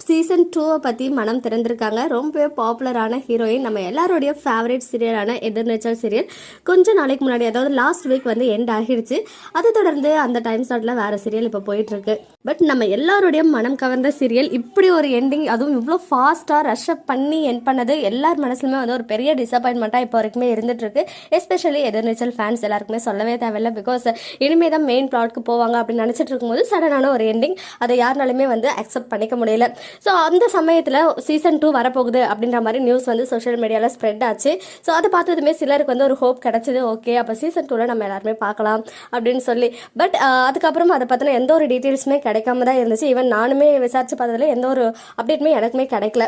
Season டூவை பற்றி மனம் திறந்திருக்காங்க. ரொம்பவே பாப்புலரான ஹீரோயின் நம்ம எல்லாருடைய ஃபேவரட் சீரியலான எதிர்நீச்சல் சீரியல் கொஞ்சம் நாளைக்கு முன்னாடி அதாவது லாஸ்ட் வீக் வந்து எண்ட் ஆகிடுச்சு. அதை தொடர்ந்து அந்த டைம் ஸ்லாட்டில் வேறு சீரியல் இப்போ போயிட்டுருக்கு. பட் நம்ம எல்லாருடைய மனம் கவர்ந்த சீரியல் இப்படி ஒரு எண்டிங் அதுவும் இவ்வளோ ஃபாஸ்ட்டாக ரஷ்அப் பண்ணி என் பண்ணது எல்லார் மனசுலுமே வந்து ஒரு பெரிய டிசப்பாயின்மெண்ட்டாக இப்போ வரைக்குமே இருந்துகிட்ருக்கு எஸ்பெஷலி எதிர்நீச்சல் ஃபேன்ஸ் எல்லாருக்குமே சொல்லவே தேவையில்லை. பிகாஸ் இனிமே தான் மெயின் ப்ளாட்க்கு போவாங்க அப்படின்னு நினச்சிட்டு இருக்கும்போது சடனான ஒரு எண்டிங் அதை யாருனாலுமே வந்து அக்செப்ட் பண்ணிக்க முடியல. ஸோ அந்த சமயத்தில் சீசன் டூ வரப்போகுது அப்படின்ற மாதிரி நியூஸ் வந்து சோஷியல் மீடியாவில் ஸ்ப்ரெட் ஆச்சு. ஸோ அதை பார்த்ததுமே சிலருக்கு வந்து ஒரு ஹோப் கிடச்சிது. ஓகே அப்போ சீசன் டூவில் நம்ம எல்லாருமே பார்க்கலாம் அப்படின்னு சொல்லி. பட் அதுக்கப்புறம் அதை பற்றின எந்த ஒரு டீட்டெயில்ஸுமே கிடைக்காம தான் இருந்துச்சு. ஈவன் நானுமே விசாரிச்சு பார்த்ததுல எந்த ஒரு அப்டேட்டுமே எனக்குமே கிடைக்கல.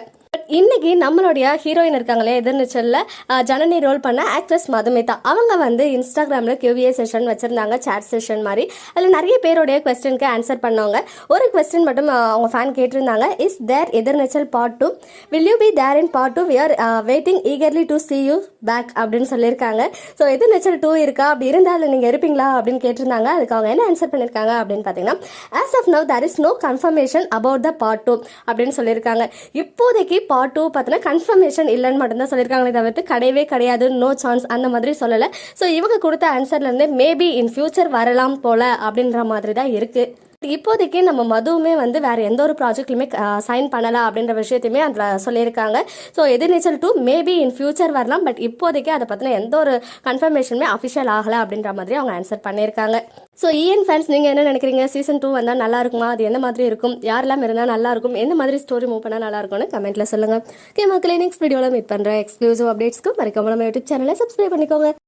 இன்னைக்கு நம்மளுடைய ஹீரோயின் இருக்காங்களே எதிர்நீச்சலில் ஜனனி ரோல் பண்ண ஆக்ட்ரஸ் மதுமிதா. அவங்க வந்து இன்ஸ்டாகிராமில் கியூவிஏ செஷன் வச்சுருந்தாங்க சேட் செஷன் மாதிரி. அதில் நிறைய பேருடைய கொஸ்டினுக்கு ஆன்சர் பண்ணவங்க. ஒரு கொஸ்டின் மட்டும் அவங்க ஃபேன் கேட்டிருந்தாங்க. Is there Ethirneechal part two will you be there in part two we are waiting eagerly to see you back அப்படின்னு சொல்லியிருக்காங்க. ஸோ எதிர்நீச்சல் டூ இருக்கா? அப்படி இருந்தாலும் நீங்கள் இருப்பீங்களா? அப்படின்னு கேட்டிருந்தாங்க. அதுக்கு அவங்க என்ன ஆன்சர் பண்ணியிருக்காங்க அப்படின்னு பார்த்தீங்கன்னா as of now there is no confirmation about the part two அப்படின்னு சொல்லியிருக்காங்க. இப்போதைக்கு பார்ட் டூ பார்த்தீங்கன்னா கன்ஃபர்மேஷன் இல்லைன்னு மட்டும்தான் சொல்லியிருக்காங்களே தவிர்த்து கிடையவே கிடையாது நோ சான்ஸ் அந்த மாதிரி சொல்லலை. ஸோ இவங்க கொடுத்த ஆன்சர்லேருந்து மேபி இன் ஃபியூச்சர் வரலாம் போல அப்படின்ற மாதிரி தான் இருக்குது இப்போதைக்கு நம்ம மதுவுமே வந்து வேற எந்த ஒரு ப்ராஜெக்ட்லையுமே சைன் பண்ணலாம் அப்படின்ற விஷயத்தையுமே அதில் சொல்லியிருக்காங்க. So Ethirneechal two maybe in future வரலாம் பட் இப்போதைக்கு அதை பற்றின எந்த ஒரு கன்ஃபர்மேஷனுமே அஃபிஷியல் ஆகலை அப்படின்ற மாதிரி அவங்க ஆன்சர் பண்ணியிருக்காங்க. ஸோ இஎன் ஃபேன்ஸ் நீங்கள் என்ன நினைக்கிறீங்க? சீசன் டூ வந்தால் நல்லா இருக்குமா? அது எந்த மாதிரி இருக்கும்? யாரெல்லாம் இருந்தால் நல்லா இருக்கும்? எந்த மாதிரி ஸ்டோரி மூவ் பண்ணால் நல்லா இருக்கும்னு கமெண்ட்டில் சொல்லுங்கள் ஓகே மக்களே நெக்ஸ்ட் வீடியோவில் மீட் பண்ணுறேன் எக்ஸ்க்ளூசிவ் அப்டேட்ஸ்க்கு மறக்காம நம்ம யூடியூப் சேனலை சப்ஸ்கிரைப் பண்ணிக்கோங்க.